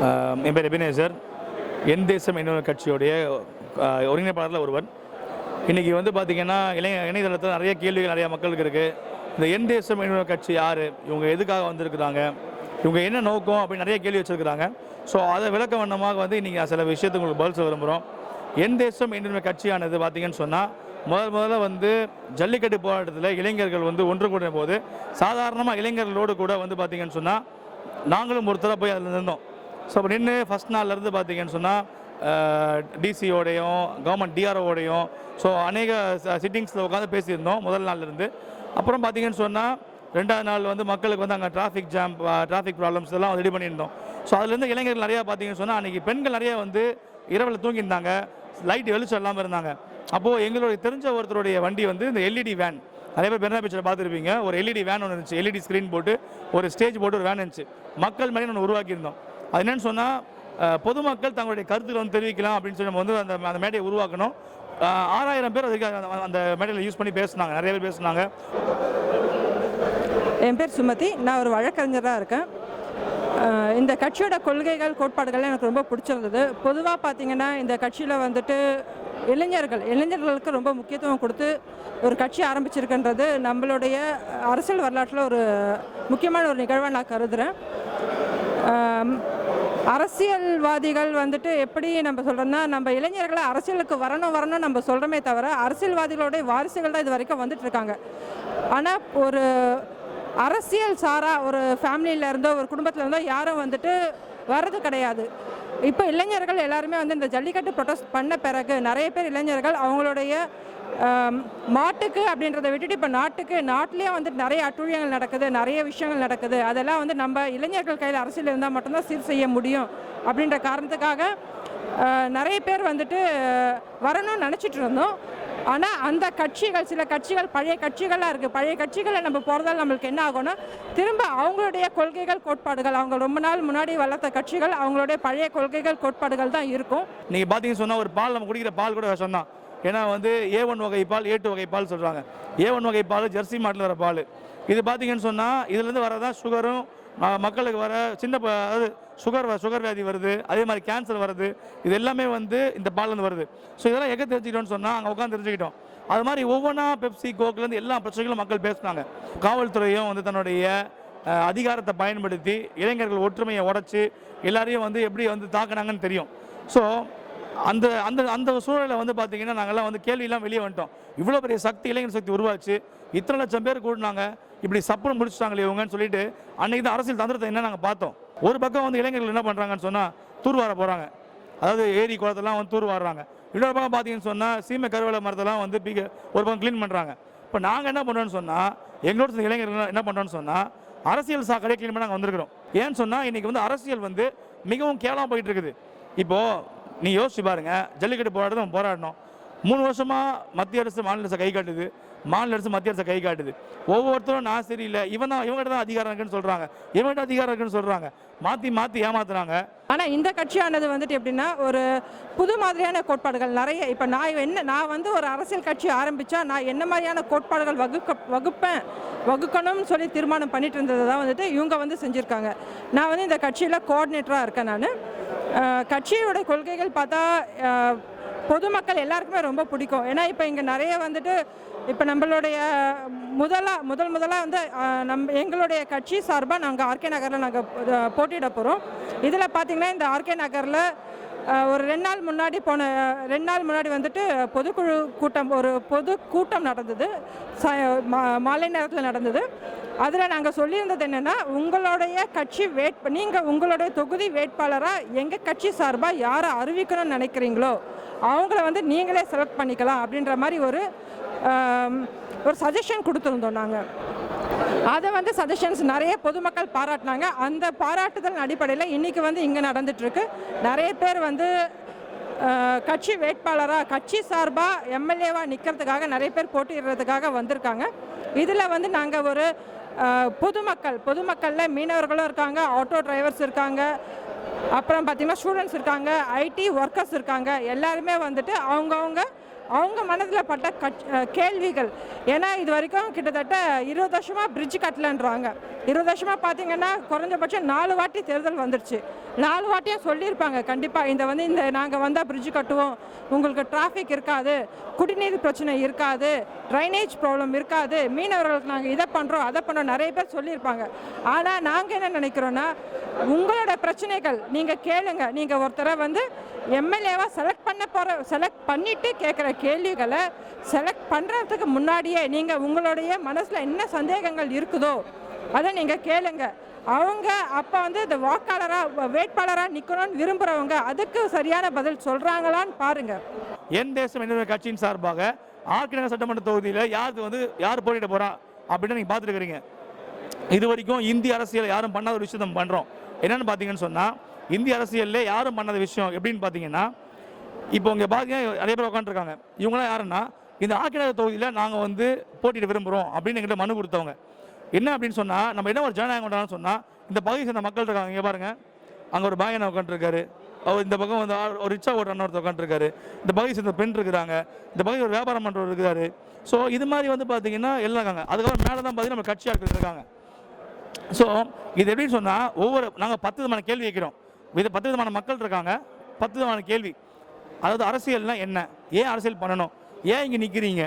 என் பேர் எபினேசர். என் தேசம் என்ன கட்சியோடைய ஒருங்கிணைப்பாளரில் ஒருவர். இன்றைக்கி வந்து பார்த்திங்கன்னா இளைய இணையதளத்தில் நிறைய கேள்விகள் நிறைய மக்களுக்கு இருக்குது இந்த என் தேசம் என்ன கட்சி யார்? இவங்க எதுக்காக வந்திருக்கிறாங்க? இவங்க என்ன நோக்கம் அப்படின்னு நிறைய கேள்வி வச்சுருக்கிறாங்க. ஸோ அதை விளக்க வண்ணமாக வந்து இன்றைக்கி சில விஷயத்துக்கு உங்களுக்கு பதில் சொல்ல விரும்புகிறோம் என் தேசம் என்ன கட்சியானது பார்த்தீங்கன்னு சொன்னால் முதல் முதல்ல வந்து ஜல்லிக்கட்டு போராட்டத்தில் இளைஞர்கள் வந்து ஒன்று கூடும் போது சாதாரணமாக இளைஞர்களோடு கூட வந்து பார்த்தீங்கன்னு சொன்னால் நாங்களும் ஒருத்தராக போய் அதில் இருந்தோம் ஸோ அப்போ நின்று ஃபஸ்ட் நாள்லேருந்து பார்த்தீங்கன்னு சொன்னால் டிசியோடையும் கவர்மெண்ட் டிஆர்ஓடையும் ஸோ அநேக சிட்டிங்ஸில் உட்காந்து பேசியிருந்தோம் முதல் நாள்லேருந்து. அப்புறம் பார்த்தீங்கன்னு சொன்னால் ரெண்டாவது நாள் வந்து மக்களுக்கு வந்து அங்கே டிராஃபிக் ஜாம் டிராஃபிக் ப்ராப்ளம்ஸ் எல்லாம் ரெடி பண்ணியிருந்தோம். ஸோ அதுலேருந்து இளைஞர்கள் நிறையா பார்த்தீங்கன்னு சொன்னால் அன்றைக்கி பெண்கள் நிறையா வந்து இரவில் தூங்கியிருந்தாங்க லைட் வெளிச்சம் இல்லாமல் இருந்தாங்க. அப்போது எங்களுடைய தெரிஞ்ச ஒருத்தருடைய வண்டி வந்து இந்த எல்இடி வேன் நிறைய பேர் பெருனா பீச்சில் பார்த்துருப்பீங்க. ஒரு எல்இடி வேன் ஒன்று இருந்துச்சு. எல்இடி ஸ்க்ரீன் போட்டு ஒரு ஸ்டேஜ் போட்டு ஒரு வேன் இருந்துச்சு. மக்கள் மாதிரி ஒன்று உருவாக்கியிருந்தோம். அது என்னன்னு சொன்னால் பொதுமக்கள் தங்களுடைய கருத்துக்களை வந்து தெரிவிக்கலாம் அப்படின்னு சொல்லி நம்ம வந்து அந்த அந்த மேடையை உருவாக்கணும். ஆறாயிரம் பேர் அதுக்கு அந்த- அந்த மேடையில் யூஸ் பண்ணி பேசினாங்க. நிறைய பேர் பேசினாங்க. என் பேர் சுமதி. நான் ஒரு வழக்கறிஞராக இருக்கேன். இந்த கட்சியோட கொள்கைகள் கோட்பாடுகள் எனக்கு ரொம்ப பிடிச்சிருந்தது. பொதுவாக பார்த்தீங்கன்னா இந்த கட்சியில் வந்துட்டு இளைஞர்கள் இளைஞர்களுக்கு ரொம்ப முக்கியத்துவம் கொடுத்து ஒரு கட்சி ஆரம்பிச்சிருக்கின்றது நம்மளுடைய அரசியல் வரலாற்றில் ஒரு முக்கியமான ஒரு நிகழ்வாக நான் கருதுகிறேன் அரசியல்வாதிகள் வந்துட்டு எப்படி நம்ம சொல்கிறோம்னா நம்ம இளைஞர்களை அரசியலுக்கு வரணும் வரணும் நம்ம சொல்கிறோமே தவிர அரசியல்வாதிகளுடைய வாரிசுகள் தான் இது வரைக்கும் வந்துட்டுருக்காங்க ஆனால் ஒரு அரசியல் சாரா ஒரு ஃபேமிலியிலேருந்தோ ஒரு குடும்பத்தில் இருந்தோ யாரும் வந்துட்டு வர்றது கிடையாது. இப்போ இளைஞர்கள் எல்லாருமே வந்து இந்த ஜல்லிக்கட்டு ப்ரொட்டஸ்ட் பண்ண பிறகு நிறைய பேர் இளைஞர்கள் அவங்களுடைய மாட்டுக்கு அப்படின்றத விட்டுட்டு இப்போ நாட்டுக்கு நாட்டிலேயே வந்துட்டு நிறைய அட்டூழியங்கள் நடக்குது நிறைய விஷயங்கள் நடக்குது. அதெல்லாம் வந்து நம்ம இளைஞர்கள் கையில் அரசியல் இருந்தால் மட்டும்தான் சீர் செய்ய முடியும் அப்படின்ற காரணத்துக்காக நிறைய பேர் வந்துட்டு வரணும்னு நினச்சிட்டு இருந்தோம். ஆனால் அந்த கட்சிகள் சில கட்சிகள் பழைய கட்சிகளாக இருக்குது பழைய கட்சிகளை நம்ம போகிறதால நம்மளுக்கு என்ன ஆகும்னா திரும்ப அவங்களுடைய கொள்கைகள் கோட்பாடுகள் அவங்க ரொம்ப நாள் முன்னாடி வளர்த்த கட்சிகள் அவங்களுடைய பழைய கொள்கைகள் கோட்பாடுகள் தான் இருக்கும். நீங்கள் பார்த்தீங்கன்னு சொன்னால் ஒரு பால் நம்ம குடிக்கிற பால் கூட சொன்னால் ஏன்னா வந்து ஏ ஒன் வகை பால் ஏ டூ வகை பால் சொல்கிறாங்க ஏ ஒன் வகை பால் ஜெர்சி மாட்டில் வர பால். இது பார்த்தீங்கன்னு சொன்னால் இதுலேருந்து வரதான் சுகரும் மக்களுக்கு வர சின்ன அதாவது சுகர் வ- சுகர் வியாதி வருது அதே மாதிரி கேன்சர் வருது இது எல்லாமே வந்து இந்த பால்லேருந்து வருது. ஸோ இதெல்லாம் எங்கே தெரிஞ்சுக்கிட்டோம்னு சொன்னால் அங்கே உட்காந்து தெரிஞ்சுக்கிட்டோம். அது மாதிரி ஒவ்வொன்றா பெப்சி கோக்லேருந்து எல்லா பிரச்சனைகளும் மக்கள் பேசுனாங்க. காவல்துறையும் வந்து தன்னுடைய அதிகாரத்தை பயன்படுத்தி இளைஞர்கள் ஒற்றுமையை உடச்சி எல்லாரையும் வந்து எப்படி வந்து தாக்குனாங்கன்னு தெரியும். ஸோ அந்த அந்த அந்த சூழலில் வந்து பார்த்தீங்கன்னா நாங்கள்லாம் வந்து கேள்வியெல்லாம் வெளியே வந்துட்டோம். இவ்வளோ பெரிய சக்தி இளைஞர் சக்தி உருவாச்சு. இத்தனை லட்சம் பேர் கூடினாங்க. இப்படி சப்புன்னு முடிச்சுட்டாங்களே இவங்கன்னு சொல்லிட்டு அன்னைக்கு தான் அரசியல் தந்திரத்தை என்ன நாங்கள் பார்த்தோம். ஒரு பக்கம் வந்து இளைஞர்கள் என்ன பண்ணுறாங்கன்னு சொன்னால் தூர்வார போகிறாங்க அதாவது ஏரி குளத்தெல்லாம் வந்து தூர் வாடுறாங்க இன்னொரு பக்கம் பார்த்தீங்கன்னு சொன்னால் சீமை கருவேல மரத்தெல்லாம் வந்து பீக ஒரு பக்கம் க்ளீன் பண்ணுறாங்க இப்போ நாங்கள் என்ன பண்ணுறோன்னு சொன்னால் எங்களோட சேர்ந்த இளைஞர்கள் என்ன பண்ணுறோன்னு சொன்னால் அரசியல் சாக்கடையை க்ளீன் பண்ண நாங்கள் வந்திருக்கிறோம். ஏன்னு சொன்னால் இன்றைக்கி வந்து அரசியல் வந்து மிகவும் கேவலமாக போயிட்டு இருக்குது. இப்போது நீ யோசிச்சு பாருங்கள் ஜல்லிக்கட்டு போராட்டம் போராடணும். மூணு வருஷமாக மத்திய அரசு மாநில அரசை கை காட்டுது. மாநில அரசு மத்திய அரசை கை காட்டுது. ஒவ்வொருத்தரும் நான் சரியில்லை இவன் தான் இவங்ககிட்ட தான் அதிகாரம் இருக்குன்னு சொல்கிறாங்க இவங்ககிட்ட அதிகாரம் இருக்குன்னு சொல்கிறாங்க மாற்றி மாற்றி ஏமாத்துறாங்க. ஆனால் இந்த கட்சியானது வந்துட்டு எப்படின்னா ஒரு புது மாதிரியான கோட்பாடுகள் நிறைய இப்போ நான் என்ன நான் வந்து ஒரு அரசியல் கட்சி ஆரம்பித்தா நான் என்ன மாதிரியான கோட்பாடுகள் வகுக்க வகுப்பேன் வகுக்கணும்னு சொல்லி தீர்மானம் பண்ணிட்டு இருந்ததை தான் வந்துட்டு இவங்க வந்து செஞ்சுருக்காங்க. நான் வந்து இந்த கட்சியில் கோஆர்டினேட்டராக இருக்கேன் நான். கட்சியோட கொள்கைகள் பார்த்தா பொதுமக்கள் எல்லாருக்குமே ரொம்ப பிடிக்கும். ஏன்னா இப்போ இங்கே நிறைய வந்துட்டு இப்போ நம்மளுடைய முதலாக முதல் முதலாக வந்து நம் நம்ம எங்களுடைய கட்சி சார்பாக நாங்கள் ஆர்கே நகரில் நாங்கள் போட்டியிட போகிறோம் இதில் பார்த்திங்கன்னா இந்த ஆர்கே நகரில் ஒரு ரெண்டு நாள் முன்னாடி போன ரெண்டு நாள் முன்னாடி வந்துட்டு பொதுக்குழு கூட்டம் ஒரு பொது கூட்டம் நடந்தது. ச மா- மாலை நேரத்தில் நடந்தது. அதில் நாங்கள் சொல்லியிருந்தது என்னென்னா உங்களுடைய கட்சி வேட் நீங்கள் உங்களுடைய தொகுதி வேட்பாளராக எங்கள் கட்சி சார்பாக யாரை அறிவிக்கணும்னு நினைக்கிறீங்களோ அவங்கள வந்து நீங்களே செலக்ட் பண்ணிக்கலாம் அப்படின்ற மாதிரி ஒரு ஒரு சஜஷன் கொடுத்துருந்தோம் நாங்கள் அதை வந்து சஜஷன்ஸ் நிறைய பொதுமக்கள் பாராட்டினாங்க. அந்த பாராட்டுதல் அடிப்படையில் இன்றைக்கி வந்து இங்கே நடந்துகிட்ருக்கு நிறைய பேர் வந்து கட்சி வேட்பாளராக கட்சி சார்பாக எம்எல்ஏவாக நிற்கிறதுக்காக நிறைய பேர் போட்டியிடுறதுக்காக வந்திருக்காங்க. இதில் வந்து நாங்கள் ஒரு பொதுமக்கள் பொதுமக்களில் மீனவர்களும் இருக்காங்க ஆட்டோ டிரைவர்ஸ் இருக்காங்க அப்புறம் பார்த்திங்கன்னா ஸ்டூடெண்ட்ஸ் இருக்காங்க ஐடி ஒர்க்கர்ஸ் இருக்காங்க எல்லாருமே வந்துட்டு அவங்கவுங்க அவங்க மனதில் பட்ட கட் கேள்விகள். ஏன்னா இது வரைக்கும் கிட்டத்தட்ட இருபது வருஷமாக பிரிட்ஜ் கட்டலன்றாங்க. இருபது வருஷமாக பார்த்தீங்கன்னா குறைஞ்சபட்சம் நாலு வாட்டி தேர்தல் வந்துருச்சு. நாலு வாட்டியும் சொல்லியிருப்பாங்க கண்டிப்பாக இந்த வந்து இந்த நாங்கள் வந்தால் பிரிட்ஜ் கட்டுவோம். உங்களுக்கு டிராஃபிக் இருக்காது. குடிநீர் பிரச்சனை இருக்காது. ட்ரைனேஜ் ப்ராப்ளம் இருக்காது. மீனவர்களுக்கு நாங்கள் இதை பண்ணுறோம் அதை பண்ணுறோம் நிறைய பேர் சொல்லியிருப்பாங்க. ஆனால் நாங்கள் என்ன நினைக்கிறோன்னா உங்களோட பிரச்சனைகள் நீங்கள் கேளுங்க. நீங்கள் ஒருத்தரை வந்து எம்எல்ஏவாக செலக்ட் பண்ண போகிற செலக்ட் பண்ணிவிட்டு கேட்குற கேள்விகளை செலக்ட் பண்ணுறதுக்கு முன்னாடியே நீங்கள் உங்களுடைய மனசில் என்ன சந்தேகங்கள் இருக்குதோ அதை நீங்கள் கேளுங்க. அவங்க அப்போ வந்து இந்த வாக்காளராக வேட்பாளராக நிற்கணும்னு விரும்புகிறவங்க அதுக்கு சரியான பதில் சொல்கிறாங்களான்னு பாருங்கள் என் தேசம் என்ன கட்சியின் சார்பாக ஆர்கிநகர் சட்டமன்ற தொகுதியில் யாருக்கு வந்து யார் போட்டியிட போகிறா அப்படின்னு நீங்கள் பார்த்துருக்குறீங்க. இது வரைக்கும் இந்திய அரசியல் யாரும் பண்ணாத ஒரு விஷயத்தை பண்ணுறோம் என்னென்னு பார்த்தீங்கன்னு சொன்னால் இந்திய அரசியலில் யாரும் பண்ணாத விஷயம் எப்படின்னு பார்த்தீங்கன்னா இப்போ இங்கே பாருங்க நிறைய பேர் உட்காந்துருக்காங்க இவங்களாம் யாருன்னா இந்த ஆக்கிநகர் தொகுதியில் நாங்கள் வந்து போட்டியிட விரும்புகிறோம் அப்படின்னு எங்கிட்ட மனு கொடுத்தவங்க. என்ன அப்படின்னு சொன்னால் நம்ம என்ன ஒரு ஜனநாயகம் கொண்டாடணும்னு சொன்னால் இந்த பகுதியை சேர்ந்த மக்கள் இருக்காங்க இங்கே பாருங்கள் அங்கே ஒரு பாயனை உட்காந்துருக்காரு அவர் இந்த பக்கம் வந்து ஒரு ரிச்சா ஓட்டுற ஒருத்தர் உட்காந்துருக்காரு இந்த பகுதியை சேர்ந்த பெண் இருக்கிறாங்க. இந்த பகுதி ஒரு வியாபாரம் பண்ணுறவர் இருக்கிறாரு. ஸோ இது மாதிரி வந்து பார்த்தீங்கன்னா எல்லாம் இருக்காங்க. அதுக்கப்புறம் மேலே தான் பார்த்தீங்கன்னா நம்ம கட்சி ஆட்கள் இருக்காங்க. ஸோ இது எப்படின்னு சொன்னால் ஒவ்வொரு நாங்கள் பத்து விதமான கேள்வி வைக்கிறோம் இது பத்து விதமான மக்கள் இருக்காங்க. பத்து விதமான கேள்வி. அதாவது அரசியல்னா என்ன? ஏன் அரசியல் பண்ணணும்? ஏன் இங்கே நிற்கிறீங்க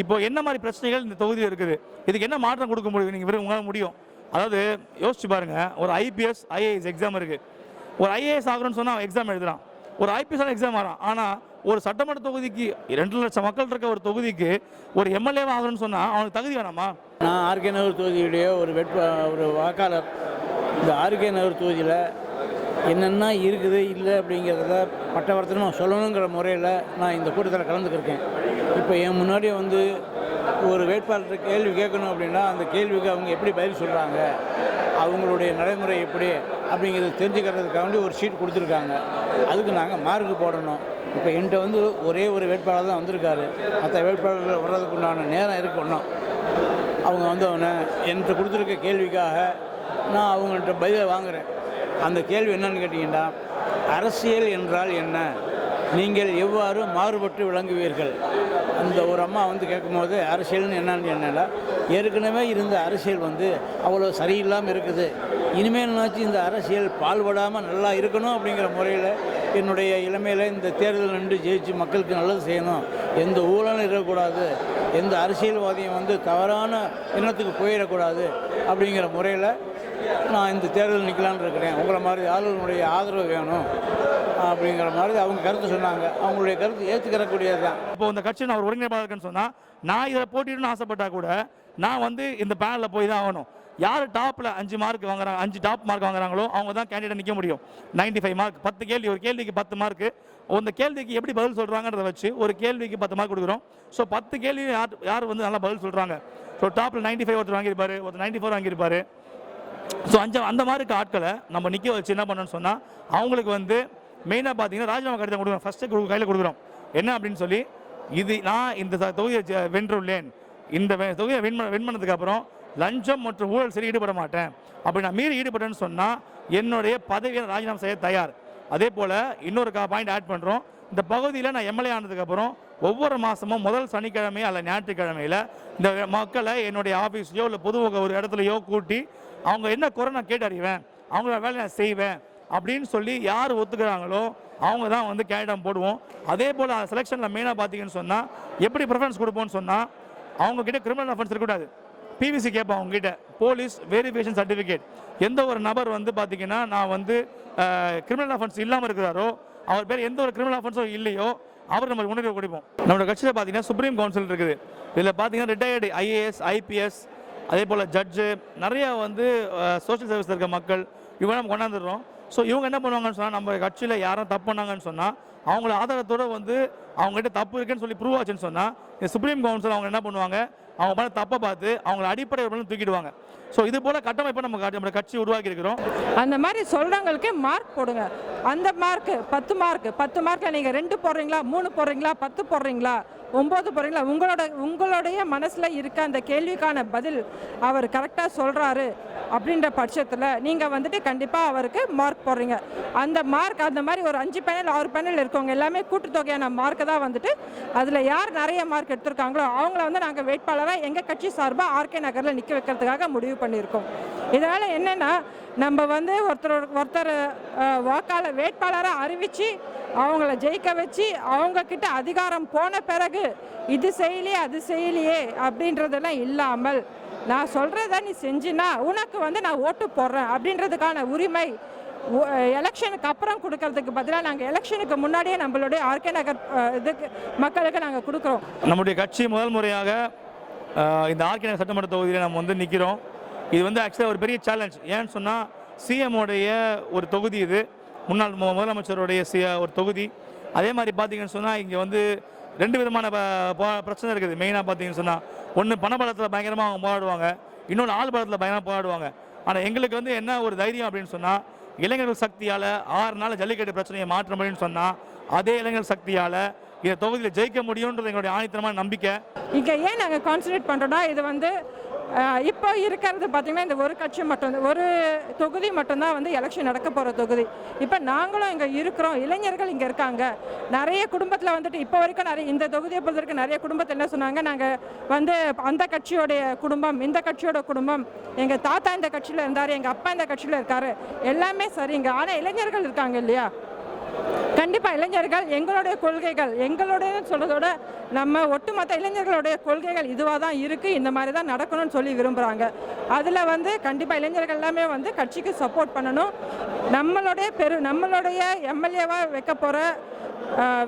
இப்போ என்ன மாதிரி பிரச்சனைகள் இந்த தொகுதியில் இருக்குது? இதுக்கு என்ன மாற்றம் கொடுக்க முடியும்? நீங்கள் உங்களால் முடியும். அதாவது யோசிச்சு பாருங்க. ஒரு ஐபிஎஸ் ஐஏஎஸ் எக்ஸாம் இருக்கு. ஒரு ஐஏஎஸ் ஆகணும்னு சொன்னால் எக்ஸாம் எழுதுறான். ஒரு ஐபிஎஸ் எக்ஸாம் வரான் ஆனால் ஒரு சட்டமன்ற தொகுதிக்கு ரெண்டு லட்சம் மக்கள் இருக்க ஒரு தொகுதிக்கு ஒரு எம்எல்ஏ ஆகணும்னு சொன்னால் அவனுக்கு தகுதி வேணாமா? நான் ஆர்கே நகர் தொகுதியுடைய ஒரு வேட்பா ஒரு வாக்காளர் இந்த ஆர்கே நகர் தொகுதியில் என்னென்ன இருக்குது இல்லை அப்படிங்கிறத பட்டவர்த்தனம் சொல்லணுங்கிற முறையில் நான் இந்த கூட்டத்தில் கலந்துக்கிருக்கேன். இப்போ என் முன்னாடி வந்து ஒரு வேட்பாளர் கேள்வி கேட்கணும் அப்படின்னா அந்த கேள்விக்கு அவங்க எப்படி பதில் சொல்கிறாங்க அவங்களுடைய நடைமுறை எப்படி அப்படிங்கிறத தெரிஞ்சுக்கிறதுக்காண்டி ஒரு ஷீட் கொடுத்துருக்காங்க. அதுக்கு நாங்கள் மார்க் போடணும். இப்போ என்கிட்ட வந்து ஒரே ஒரு வேட்பாளர் தான் வந்திருக்காரு. மற்ற வேட்பாளர்கள் வர்றதுக்கு உண்டான நேரம் இருக்கணும் அவங்க வந்து அவனை என்கிட்ட கொடுத்துருக்க கேள்விக்காக நான் அவங்கள்ட்ட பதிலை வாங்குறேன். அந்த கேள்வி என்னன்னு கேட்டிங்கன்னா அரசியல் என்றால் என்ன? நீங்கள் எவ்வாறு மாறுபட்டு விளங்குவீர்கள்? அந்த ஒரு அம்மா வந்து கேட்கும்போது அரசியல்னு என்னன்னு என்னென்னா ஏற்கனவே இருந்த அரசியல் வந்து அவ்வளோ சரியில்லாமல் இருக்குது. இனிமேல்னாச்சும் இந்த அரசியல் பால்படாமல் நல்லா இருக்கணும் அப்படிங்கிற முறையில் என்னுடைய இளமையில் இந்த தேர்தல் நின்று ஜெயிச்சு மக்களுக்கு நல்லது செய்யணும். எந்த ஊழலும் இருக்கக்கூடாது. எந்த அரசியல்வாதியும் வந்து தவறான எண்ணத்துக்கு போயிடக்கூடாது அப்படிங்கிற முறையில் நான் இந்த தேர்தல் நிற்கலான்னு இருக்கிறேன். உங்களை மாதிரி ஆளுநருடைய ஆதரவு வேணும் அப்படிங்கிற மாதிரி அவங்க கருத்து சொன்னாங்க. அவங்களுடைய கருத்து ஏற்றுக்கிறக்கூடியது தான் இப்போ இந்த கட்சி நான் ஒரு ஒருங்கிணைப்பாளர் இருக்கேன்னு சொன்னால் நான் இதில் போட்டிடணும்னு ஆசைப்பட்டா கூட நான் வந்து இந்த பேனலில் போய் தான் ஆகணும். யார் டாப்பில் அஞ்சு மார்க் வாங்குறாங்க அஞ்சு டாப் மார்க் வாங்குறாங்களோ அவங்க தான் கேண்டிடேட் நிற்க முடியும். 95 ஃபைவ் மார்க் பத்து கேள்வி ஒரு கேள்விக்கு பத்து மார்க்கு அந்த கேள்விக்கு எப்படி பதில் சொல்கிறாங்கன்றத வச்சு ஒரு கேள்விக்கு பத்து மார்க் கொடுக்குறோம். ஸோ பத்து கேள்வி யார் யார் வந்து நல்லா பதில் சொல்கிறாங்க ஸோ டாப்பில் 95 ஃபைவ் ஒருத்தர் வாங்கியிருப்பாரு ஒருத்தர் 94 ஃபோர் வாங்கியிருப்பாரு. ஸோ அஞ்சு அந்த மாதிரி இருக்க ஆட்களை நம்ம நிற்க வச்சு என்ன பண்ணணும்னு சொன்னால் அவங்களுக்கு வந்து மெயினாக பார்த்தீங்கன்னா ராஜினாமா கடிதம் கொடுக்குறோம் ஃபஸ்ட்டு கையில் கொடுக்குறோம் என்ன அப்படின்னு சொல்லி இது நான் இந்த தொகுதியை வென்றுள்ளேன். இந்த தொகுதியை வின் பண்ண வின் பண்ணதுக்கு அப்புறம் லஞ்சம் மற்றும் ஊழல் சரி ஈடுபட மாட்டேன். அப்படி நான் மீறி ஈடுபட்டேன்னு சொன்னால் என்னுடைய பதவியை ராஜினாமா செய்ய தயார். அதே போல் இன்னொரு பாயிண்ட் ஆட் பண்ணுறோம் இந்த பகுதியில் நான் எம்எல்ஏ ஆனதுக்கப்புறம் ஒவ்வொரு மாதமும் முதல் சனிக்கிழமை அல்ல ஞாயிற்றுக்கிழமையில் இந்த மக்களை என்னுடைய ஆஃபீஸ்லையோ இல்லை பொது ஒரு இடத்துலையோ கூட்டி அவங்க என்ன குறை நான் கேட்டு அறிவேன் வேலை நான் செய்வேன். அப்படின்னு சொல்லி யார் ஒத்துக்கிறாங்களோ அவங்க தான் வந்து கேண்டிடம் போடுவோம். அதே போல் செலெக்ஷனில் மெயினாக பார்த்தீங்கன்னு சொன்னால் எப்படி ப்ரிஃபரன்ஸ் கொடுப்போம்னு சொன்னால் அவங்கக்கிட்ட கிரிமினல் அஃபென்ஸ் இருக்கக்கூடாது பிவிசி கேட்பேன் அவங்ககிட்ட போலீஸ் வெரிஃபிகேஷன் சர்டிஃபிகேட் எந்த ஒரு நபர் வந்து பார்த்தீங்கன்னா நான் வந்து கிரிமினல் அஃபென்ஸ் இல்லாமல் இருக்கிறாரோ அவர் பேர் எந்த ஒரு கிரிமினல் அஃபென்ஸும் இல்லையோ அவர் நம்ம உணர்வு கொடுப்போம். நம்மளோட கட்சியில் பார்த்தீங்கன்னா சுப்ரீம் கவுன்சில் இருக்குது. இதில் பார்த்தீங்கன்னா ரிட்டையர்டு ஐஏஎஸ் ஐபிஎஸ் அதே போல் ஜட்ஜு நிறையா வந்து சோஷியல் சர்வீஸ் இருக்க மக்கள் இவங்க நம்ம கொண்டாந்துடுறோம். ஸோ இவங்க என்ன பண்ணுவாங்கன்னு சொன்னால் நம்ம கட்சியில் யாரும் தப்பு பண்ணாங்கன்னு சொன்னால் அவங்கள ஆதாரத்தோடு வந்து அவங்ககிட்ட தப்பு இருக்குன்னு சொல்லி ப்ரூவ் ஆச்சுன்னு சொன்னால் இந்த சுப்ரீம் கவுன்சில் அவங்க என்ன பண்ணுவாங்க? அவங்க பண்ண தப்பை பார்த்து அவங்கள அடிப்படை தூக்கிடுவாங்க. ஸோ இது போல் கட்டமைப்பை நம்ம கட்சி- நம்ம கட்சி உருவாக்கி இருக்கிறோம் அந்த மாதிரி சொல்கிறவங்களுக்கே மார்க் போடுங்க. அந்த மார்க்கு பத்து மார்க் பத்து மார்க்கில் நீங்கள் ரெண்டு போடுறீங்களா மூணு போடுறீங்களா பத்து போடுறீங்களா ஒம்பது போடுறீங்களா? உங்களோட உங்களுடைய மனசில் இருக்க அந்த கேள்விக்கான பதில் அவர் கரெக்டாக சொல்கிறாரு அப்படின்ற பட்சத்தில் நீங்கள் வந்துட்டு கண்டிப்பாக அவருக்கு மார்க் போடுறீங்க. அந்த மார்க் அந்த மாதிரி ஒரு அஞ்சு பேனல் ஆறு பேனல் இருக்கவங்க எல்லாமே கூட்டுத்தொகையான மார்க்கு தான் வந்துட்டு அதில் யார் நிறைய மார்க் எடுத்திருக்காங்களோ அவங்கள வந்து நாங்கள் வேட்பாளராக எங்கள் கட்சி சார்பாக ஆர்கே நகரில் நிற்க வைக்கிறதுக்காக முடிவு பண்ணியிருக்கோம். இதனால் என்னென்னா நம்ம வந்து ஒருத்தர் ஒருத்தர் வாக்காளர் வேட்பாளராக அறிவித்து அவங்கள ஜெயிக்க வச்சு அவங்கக்கிட்ட அதிகாரம் போன பிறகு இது செய்யலையே அது செய்யலையே அப்படின்றதெல்லாம் இல்லாமல் நான் சொல்கிறத நீ செஞ்சினா உனக்கு வந்து நான் ஓட்டு போடுறேன் அப்படின்றதுக்கான உரிமை எலெக்ஷனுக்கு அப்புறம் கொடுக்கறதுக்கு பதிலாக நாங்கள் எலெக்ஷனுக்கு முன்னாடியே நம்மளுடைய ஆர்கே நகர் இதுக்கு மக்களுக்கு நாங்கள் கொடுக்குறோம். நம்முடைய கட்சி முதல் முறையாக இந்த ஆர்கே நகர் சட்டமன்ற தொகுதியில் நம்ம வந்து நிற்கிறோம் இது வந்து ஆக்சுவலாக ஒரு பெரிய சேலஞ்ச் ஏன்னு சொன்னால் சிஎம்முடைய ஒரு தொகுதி இது. முன்னாள் மு- முதலமைச்சருடைய சி ஒரு தொகுதி. அதே மாதிரி பார்த்தீங்கன்னு சொன்னால் இங்கே வந்து ரெண்டு விதமான ப- பிரச்சனை இருக்குது. மெயினாக பார்த்தீங்கன்னு சொன்னால் ஒன்று பணபலத்தில் பயங்கரமாக அவங்க போராடுவாங்க. இன்னொன்று ஆள் பலத்தில் பயங்கரமாக போராடுவாங்க. ஆனால் எங்களுக்கு வந்து என்ன ஒரு தைரியம் அப்படின்னு சொன்னால் இளைஞர்கள் சக்தியால் ஆறு நாள் ஜல்லிக்கட்டு பிரச்சனையை மாற்ற முடியும்னு சொன்னால் அதே இளைஞர் சக்தியால் இந்த தொகுதியில் ஜெயிக்க முடியுன்றது எங்களுடைய ஆணித்தரமான நம்பிக்கை. இங்கே ஏன் நாங்கள் கான்சன்ட்ரேட் பண்ணுறோன்னா இது வந்து இப்போ இருக்கிறது பார்த்திங்கன்னா இந்த ஒரு கட்சி மட்டும் ஒரு தொகுதி மட்டும்தான் வந்து எலெக்ஷன் நடக்க போகிற தொகுதி. இப்போ நாங்களும் இங்கே இருக்கிறோம் இளைஞர்கள் இங்கே இருக்காங்க. நிறைய குடும்பத்தில் வந்துட்டு இப்போ வரைக்கும் நிறைய இந்த தொகுதியை பொறுத்த வரைக்கும் நிறைய குடும்பத்தில் என்ன சொன்னாங்க? நாங்கள் வந்து அந்த கட்சியோடைய குடும்பம் இந்த கட்சியோட குடும்பம் எங்கள் தாத்தா இந்த கட்சியில் இருந்தார் எங்கள் அப்பா இந்த கட்சியில் இருக்கார். எல்லாமே சரிங்க. ஆனால் இளைஞர்கள் இருக்காங்க இல்லையா? கண்டிப்பாக இளைஞர்கள் எங்களுடைய கொள்கைகள் எங்களுடைய சொல்கிறதோட நம்ம ஒட்டுமொத்த இளைஞர்களுடைய கொள்கைகள் இதுவாக தான் இருக்குது இந்த மாதிரி தான் நடக்கணும்னு சொல்லி விரும்புகிறாங்க அதில் வந்து கண்டிப்பாக இளைஞர்கள் எல்லாமே வந்து கட்சிக்கு சப்போர்ட் பண்ணணும். நம்மளுடைய பெரு நம்மளுடைய எம்எல்ஏவாக வைக்க போகிற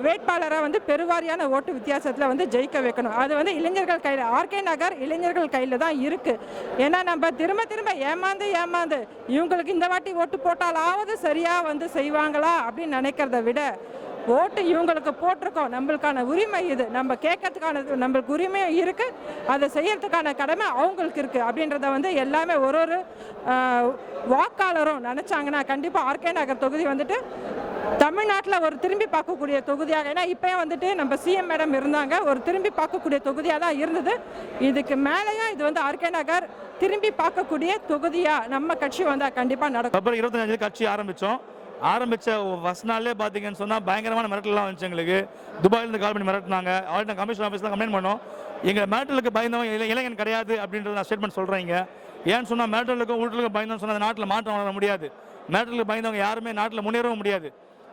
வேட்பாளராக வந்து பெருவாரியான ஓட்டு வித்தியாசத்தில் வந்து ஜெயிக்க வைக்கணும். அது வந்து இளைஞர்கள் கையில் ஆர்கே நகர் இளைஞர்கள் கையில் தான் இருக்குது ஏன்னா நம்ம திரும்ப திரும்ப ஏமாந்து ஏமாந்து இவங்களுக்கு இந்த வாட்டி ஓட்டு போட்டாலாவது சரியாக வந்து செய்வாங்களா அப்படின்னு நினைக்கிறத விட ஓட்டு இவங்களுக்கு போட்டிருக்கோம். நம்மளுக்கான உரிமை இது. நம்ம கேட்கறதுக்கான நம்மளுக்கு உரிமையும் இருக்குது அதை செய்யறதுக்கான கடமை அவங்களுக்கு இருக்குது அப்படின்றத வந்து எல்லாமே ஒரு ஒரு வாக்காளரும் நினச்சாங்கன்னா கண்டிப்பாக ஆர்கே நகர் தொகுதி வந்துட்டு தமிழ்நாட்டில் ஒரு திரும்பி பார்க்கக்கூடிய தொகுதியாக ஏன்னா இப்போயே வந்துட்டு நம்ம சிஎம் மேடம் இருந்தாங்க. ஒரு திரும்பி பார்க்கக்கூடிய தொகுதியாக தான் இருந்தது. இதுக்கு மேலேயும் இது வந்து ஆர்கே நகர் திரும்பி பார்க்கக்கூடிய தொகுதியாக நம்ம கட்சி வந்தால் கண்டிப்பாக நடக்கும். அப்புறம் இருபத்தஞ்சு கட்சி ஆரம்பித்தோம் ஆரம்பித்த ஃபஸ்ட் நாள்லே பார்த்தீங்கன்னு சொன்னால் பயங்கரமான மிரட்டலாம் வந்துச்சு எங்களுக்கு. துபாயிலேருந்து கால் பண்ணி மிரட்டினாங்க. ஆல்ரெடி கமிஷன் ஆஃபீஸில் கம்ப்ளைண்ட் பண்ணோம். எங்கள் மிரட்டலுக்கு பயந்தவன் இல்லை இளைஞன் கிடையாது அப்படின்றத நான் ஸ்டேட்மெண்ட் சொல்கிறீங்க ஏன்னு சொன்னால் மிரட்டலுக்கும் ஊட்டலுக்கும் பயந்தோம்னு சொன்னால் நாட்டில் மாற்றம் வளர முடியாது. மிரட்டலுக்கு பயந்தவங்க யாருமே நாட்டில் முன்னேறவும் முடியாது.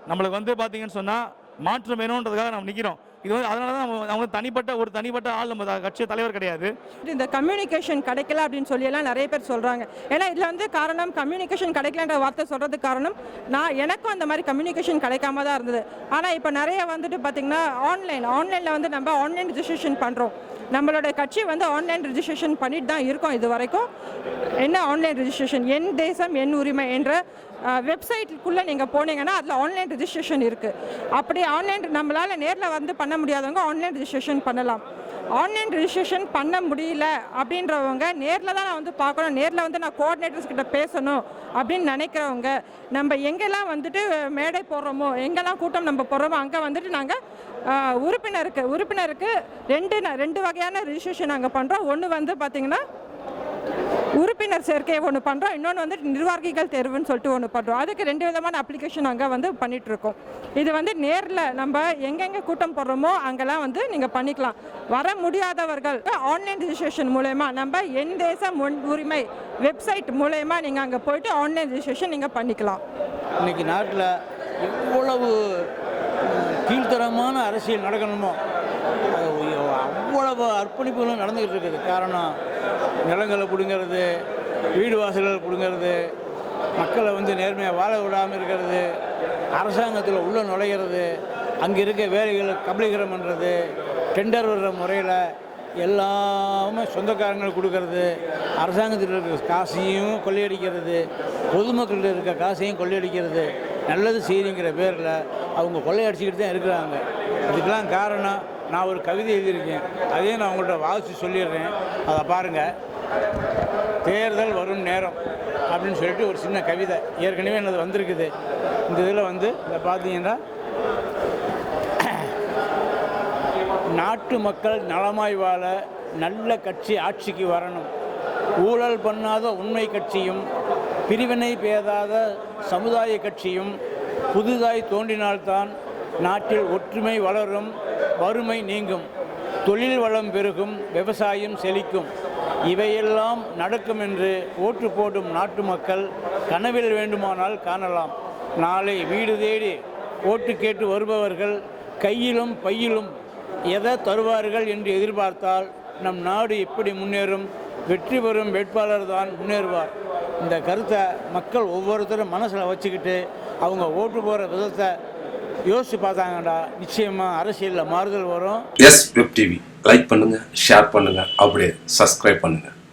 நம்மளுக்கு வந்து பார்த்தீங்கன்னு சொன்னால் மாற்றம் வேணுன்றதுக்காக நம்ம நிற்கிறோம் இது வந்து அதனால தான் அவங்க- தனிப்பட்ட ஒரு தனிப்பட்ட ஆள் நம்ம கட்சி தலைவர் கிடையாது. இந்த கம்யூனிகேஷன் கிடைக்கல அப்படின்னு சொல்லி எல்லாம் நிறைய பேர் சொல்கிறாங்க ஏன்னா இதில் வந்து காரணம் கம்யூனிகேஷன் கிடைக்கலன்ற வார்த்தை சொல்கிறதுக்கு காரணம் நான் எனக்கும் அந்த மாதிரி கம்யூனிகேஷன் கிடைக்காம தான் இருந்தது. ஆனால் இப்போ நிறைய வந்துட்டு பார்த்திங்கன்னா ஆன்லைன் ஆன்லைனில் வந்து நம்ம ஆன்லைன் ரிஜிஸ்ட்ரேஷன் பண்ணுறோம் நம்மளோட கட்சி வந்து ஆன்லைன் ரிஜிஸ்ட்ரேஷன் பண்ணிட்டு தான் இருக்கோம் இது வரைக்கும். என்ன ஆன்லைன் ரிஜிஸ்ட்ரேஷன் என் தேசம் என் உரிமை என்ற வெப்சைட்டுக்குள்ளே நீங்கள் போனீங்கன்னா அதில் ஆன்லைன் ரிஜிஸ்ட்ரேஷன் இருக்குது அப்படி ஆன்லைன் நம்மளால் நேரில் வந்து பண்ண முடியாதவங்க ஆன்லைன் ரிஜிஸ்ட்ரேஷன் பண்ணலாம். ஆன்லைன் ரிஜிஸ்ட்ரேஷன் பண்ண முடியல அப்படின்றவங்க நேரில் தான் நான் வந்து பார்க்கணும். நேரில் வந்து நான் கோஆர்டினேட்டர்ஸ் கிட்ட பேசணும் அப்படின்னு நினைக்கிறவங்க நம்ம எங்கெல்லாம் வந்துட்டு மேடை போடுறோமோ எங்கெல்லாம் கூட்டம் நம்ம போடுறோமோ அங்கே வந்துட்டு நாங்கள் உறுப்பினருக்கு உறுப்பினருக்கு ரெண்டு ரெண்டு வகையான ரிஜிஸ்ட்ரேஷன் நாங்கள் பண்ணுறோம் ஒன்று வந்து பார்த்திங்கன்னா உறுப்பினர் சேர்க்கை ஒன்று பண்ணுறோம் இன்னொன்று வந்து நிர்வாகிகள் தேர்வுன்னு சொல்லிட்டு ஒன்று பண்ணுறோம் அதுக்கு ரெண்டு விதமான அப்ளிகேஷன் அங்கே வந்து பண்ணிகிட்ருக்கோம் இது வந்து நேரில் நம்ம எங்கெங்கே கூட்டம் போடுறோமோ அங்கெல்லாம் வந்து நீங்கள் பண்ணிக்கலாம். வர முடியாதவர்கள் ஆன்லைன் ரிஜிஸ்ட்ரேஷன் மூலயமா நம்ம என் தேசம் முன் உரிமை வெப்சைட் மூலயமா நீங்கள் அங்கே போயிட்டு ஆன்லைன் ரிஜிஸ்ட்ரேஷன் நீங்கள் பண்ணிக்கலாம். இன்றைக்கி நாட்டில் எவ்வளவு கீழ்த்தரமான அரசியல் நடக்கணுமோ? அவ்வளவு அர்ப்பணிப்புகளும் நடந்துகிட்டு இருக்குது. காரணம் நிலங்களை பிடுங்கிறது வீடு வாசல்களை பிடுங்கிறது மக்களை வந்து நேர்மையாக வாழ விடாமல் இருக்கிறது அரசாங்கத்தில் உள்ளே நுழைகிறது அங்கே இருக்க வேலைகளை கபலீகரம் பண்ணுறது டெண்டர் வர்ற முறையில் எல்லாமே சொந்தக்காரங்களுக்கு கொடுக்கறது அரசாங்கத்தில் இருக்கிற காசையும் கொள்ளையடிக்கிறது பொதுமக்கள்கிட்ட இருக்க காசையும் கொள்ளையடிக்கிறது நல்லது செய்திங்கிற பேரில் அவங்க கொள்ளையடிச்சிக்கிட்டு தான் இருக்கிறாங்க. இதுக்கெல்லாம் காரணம் நான் ஒரு கவிதை எழுதியிருக்கேன். அதையும் நான் உங்கள்கிட்ட வாசித்து சொல்லிடுறேன். அதை பாருங்கள் தேர்தல் வரும் நேரம் அப்படின்னு சொல்லிட்டு ஒரு சின்ன கவிதை. ஏற்கனவே என்னது வந்திருக்குது. இந்த இதில் வந்து இதை பார்த்தீங்கன்னா நாட்டு மக்கள் நலமாய் வாழ நல்ல கட்சி ஆட்சிக்கு வரணும். ஊழல் பண்ணாத உண்மை கட்சியும் பிரிவினை பேதாத சமுதாய கட்சியும் புதிதாய் தோன்றினால்தான் நாட்டில் ஒற்றுமை வளரும் வறுமை நீங்கும் தொழில் வளம் பெருகும் விவசாயம் செழிக்கும். இவையெல்லாம் நடக்கும் என்று ஓட்டு போடும் நாட்டு மக்கள் கனவில் வேண்டுமானால் காணலாம். நாளை வீடு தேடி ஓட்டு கேட்டு வருபவர்கள் கையிலும் பையிலும் எதை தருவார்கள் என்று எதிர்பார்த்தால் நம் நாடு எப்படி முன்னேறும்? வெற்றி பெறும் வேட்பாளர் தான் முன்னேறுவார். இந்த கருத்தை மக்கள் ஒவ்வொருத்தரும் மனசில் வச்சுக்கிட்டு அவங்க ஓட்டு போகிற விதத்தை யோசித்து பார்த்தாங்கடா நிச்சயமாக அரசியலில் மாறுதல் வரும். எஸ் வெப் டிவி லைக் பண்ணுங்க ஷேர் பண்ணுங்க அப்படியே சப்ஸ்கிரைப் பண்ணுங்க.